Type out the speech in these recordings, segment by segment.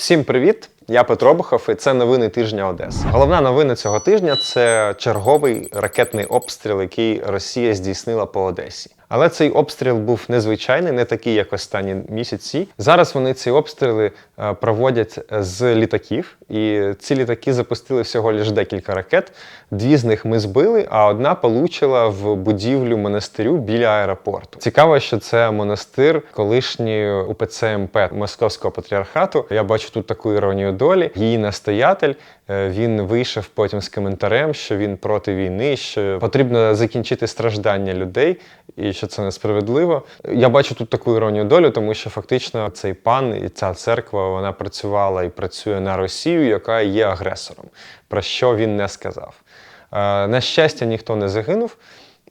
Всім привіт! Я Петро Бухов, і це новини тижня Одеси. Головна новина цього тижня це черговий ракетний обстріл, який Росія здійснила по Одесі. Але цей обстріл був незвичайний, не такий, як останні місяці. Зараз вони ці обстріли е, проводять з літаків, і ці літаки запустили всього лише декілька ракет. Дві з них ми збили, а одна получила в будівлю монастирю біля аеропорту. Цікаво, що це монастир колишньої УПЦ МП Московського патріархату. Я бачу тут таку іронію долі. Її настоятель е, він вийшов потім з коментарем, що він проти війни, що потрібно закінчити страждання людей і що це несправедливо. Я бачу тут таку іронію долі, тому що фактично цей пан і ця церква вона працювала і працює на Росію, яка є агресором, про що він не сказав. Е, На щастя, ніхто не загинув.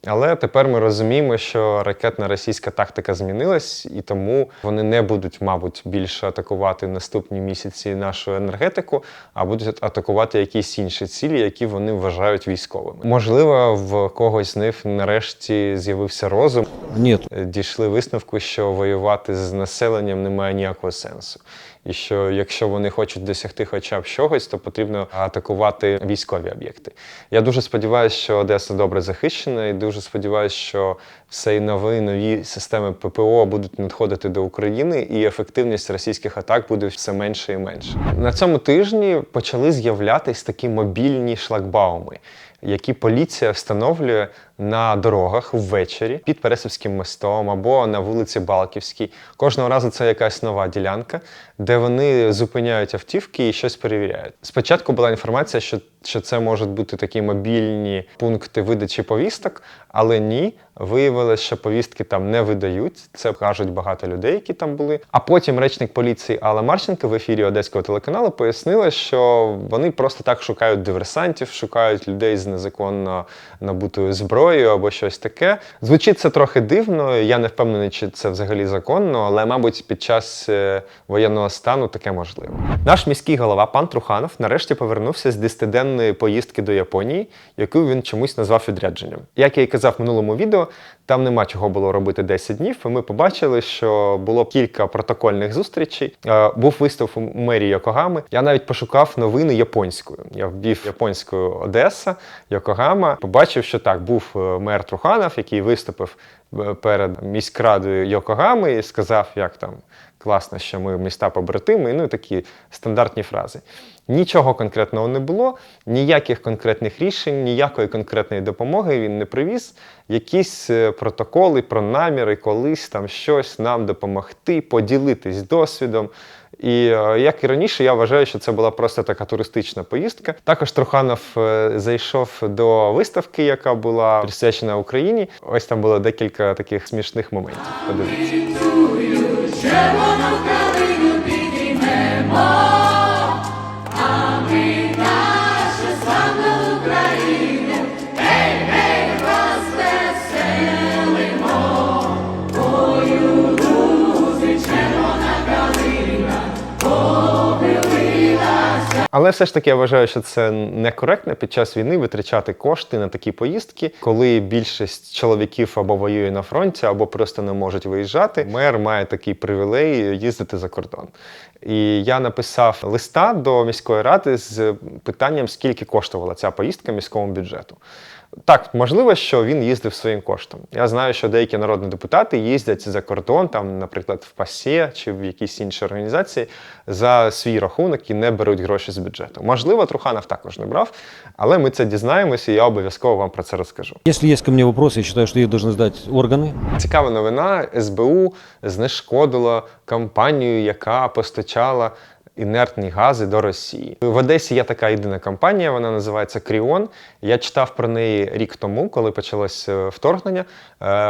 Але тепер ми розуміємо, що ракетна російська тактика змінилась, і тому вони не будуть, мабуть, більше атакувати наступні місяці нашу енергетику, а будуть атакувати якісь інші цілі, які вони вважають військовими. Можливо, в когось з них нарешті з'явився розум. Нет, Дійшли висновку, що воювати з населенням немає ніякого сенсу. І що якщо вони хочуть досягти хоча б чогось, то потрібно атакувати військові об'єкти. Я дуже сподіваюся, що Одеса добре захищена, і дуже сподіваюся, що все нові нові системи ППО будуть надходити до України, і ефективність російських атак буде все менше і менше. На цьому тижні почали з'являтись такі мобільні шлагбауми які поліція встановлює на дорогах ввечері під Пересівським мостом або на вулиці Балківській. Кожного разу це якась нова ділянка, де вони зупиняють автівки і щось перевіряють. Спочатку була інформація, що, що це можуть бути такі мобільні пункти видачі повісток, але ні. Виявилось, що повістки там не видають. Це кажуть багато людей, які там були. А потім речник поліції Алла Марченко в ефірі Одеського телеканалу пояснила, що вони просто так шукають диверсантів, шукають людей з незаконно набутою зброєю або щось таке. Звучить це трохи дивно. Я не впевнений, чи це взагалі законно, але, мабуть, під час е, воєнного стану таке можливо. Наш міський голова пан Труханов нарешті повернувся з десятиденної поїздки до Японії, яку він чомусь назвав відрядженням. Як я і казав в минулому відео, там нема чого було робити 10 днів. І ми побачили, що було кілька протокольних зустрічей. Е, Був виступ у мерії Йокогами. Я навіть пошукав новини японською. Я вбив японською Одеса, Йокогама. Побачив, що так був е, мер Труханов, який виступив перед міськрадою Йокогами і сказав, як там класно, що ми міста побратими, ну такі стандартні фрази. Нічого конкретного не було, ніяких конкретних рішень, ніякої конкретної допомоги він не привіз. Якісь е, протоколи про наміри колись там щось нам допомогти, поділитись досвідом. І е, як і раніше, я вважаю, що це була просто така туристична поїздка. Також Труханов е, зайшов до виставки, яка була присвячена Україні. Ось там було декілька таких смішних моментів. Подивіться. Але все ж таки я вважаю, що це некоректно під час війни витрачати кошти на такі поїздки, коли більшість чоловіків або воює на фронті, або просто не можуть виїжджати. Мер має такий привілей їздити за кордон. І я написав листа до міської ради з питанням, скільки коштувала ця поїздка міському бюджету. Так, можливо, що він їздив своїм коштом. Я знаю, що деякі народні депутати їздять за кордон, там, наприклад, в ПАСЄ чи в якісь інші організації за свій рахунок і не беруть гроші з бюджету. Можливо, Труханов також не брав, але ми це дізнаємося, і я обов'язково вам про це розкажу. если есть ко мне вопросы, я считаю, что их должны задать органы. Цікава новина: СБУ знешкодило компанію, яка постачала інертні гази до Росії. В Одесі є така єдина компанія, вона називається Кріон. Я читав про неї рік тому, коли почалось е, вторгнення. Е,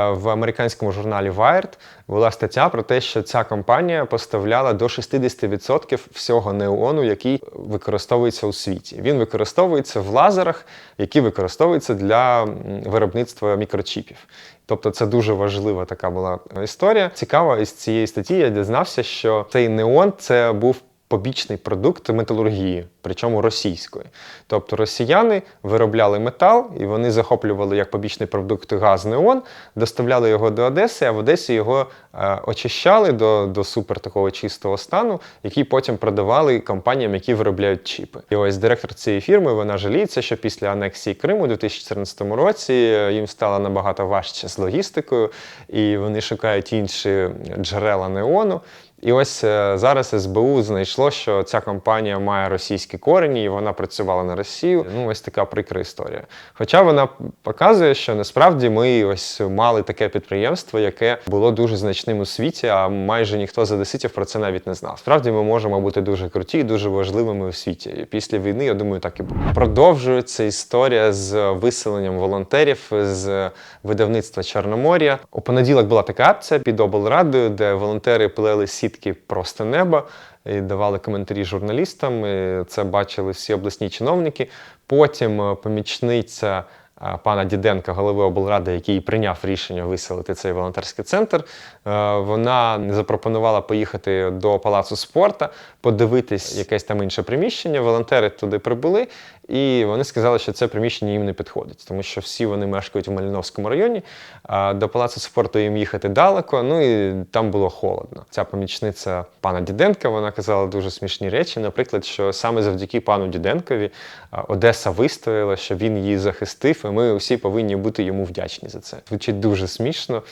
В американському журналі Wired була стаття про те, що ця компанія поставляла до 60% всього неону, який використовується у світі. Він використовується в лазерах, які використовуються для виробництва мікрочіпів. Тобто це дуже важлива така була історія. Цікаво, із цієї статті я дізнався, що цей неон це був побічний продукт металургії, причому російської. Тобто росіяни виробляли метал і вони захоплювали як побічний продукт газ неон, доставляли його до Одеси, а в Одесі його е, очищали до, до супер такого чистого стану, який потім продавали компаніям, які виробляють чіпи. І ось директор цієї фірми вона жаліється, що після анексії Криму у 2014 році їм стало набагато важче з логістикою, і вони шукають інші джерела неону. І ось е, зараз СБУ знайшло, що ця компанія має російські корені, і вона працювала на Росію. Ну, ось така прикра історія. Хоча вона показує, що насправді ми ось мали таке підприємство, яке було дуже значним у світі, а майже ніхто з одеситів про це навіть не знав. Справді ми можемо бути дуже круті і дуже важливими у світі. І після війни, я думаю, так і буде. Продовжується історія з виселенням волонтерів з видавництва Чорномор'я. У понеділок була така акція під облрадою, де волонтери плели сітки просто неба і давали коментарі журналістам. Це бачили всі обласні чиновники. Потім е, помічниця е, пана Діденка, голови облради, який прийняв рішення виселити цей волонтерський центр. е, Вона запропонувала поїхати до палацу спорту, подивитись якесь там інше приміщення. Волонтери туди прибули, і вони сказали, що це приміщення їм не підходить, тому що всі вони мешкають у Маліновському районі. А до палацу спорту їм їхати далеко. Ну і там було холодно. Ця помічниця пана Діденка вона казала дуже смішні речі. Наприклад, що саме завдяки пану Діденкові Одеса вистояла, що він її захистив, і ми усі повинні бути йому вдячні за це. Звучить дуже смішно.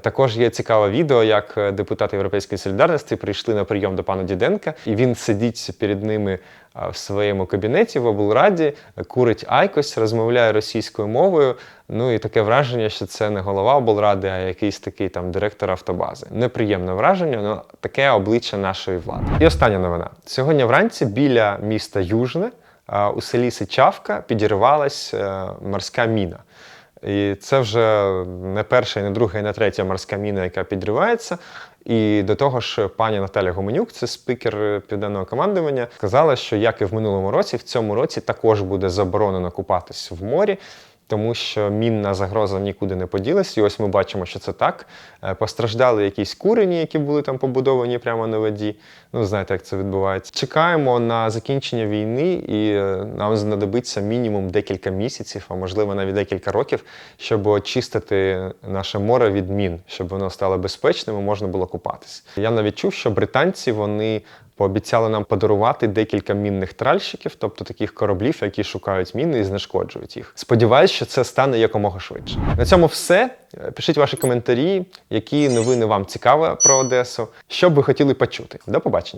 Також є цікаве відео, як е, депутати Європейської солідарності прийшли на прийом до пана Діденка, і він сидить перед ними в своєму кабінеті в облраді, курить айкос, розмовляє російською мовою. Ну і таке враження, що це не голова облради, а якийсь такий там директор автобази. Неприємне враження, але таке обличчя нашої влади. І остання новина. Сьогодні вранці біля міста Южне у селі Сичавка підірвалась е, морська міна. І це вже не перша, і не друга, і не третя морська міна, яка підривається. І до того ж, пані Наталя Гоменюк, це спікер південного командування, сказала, що як і в минулому році, в цьому році також буде заборонено купатись в морі. Тому що мінна загроза нікуди не поділась, і ось ми бачимо, що це так. Е, Постраждали якісь курені, які були там побудовані прямо на воді. Ну, знаєте, як це відбувається. Чекаємо на закінчення війни, і е, нам знадобиться мінімум декілька місяців, а можливо навіть декілька років, щоб очистити наше море від мін, щоб воно стало безпечним і можна було купатись. Я навіть чув, що британці вони пообіцяли нам подарувати декілька мінних тральщиків, тобто таких кораблів, які шукають міни і знешкоджують їх. Сподіваюсь, що це стане якомога швидше. На цьому все. Е, Пишіть ваші коментарі, які новини вам цікаві про Одесу, що б ви хотіли почути. До побачення.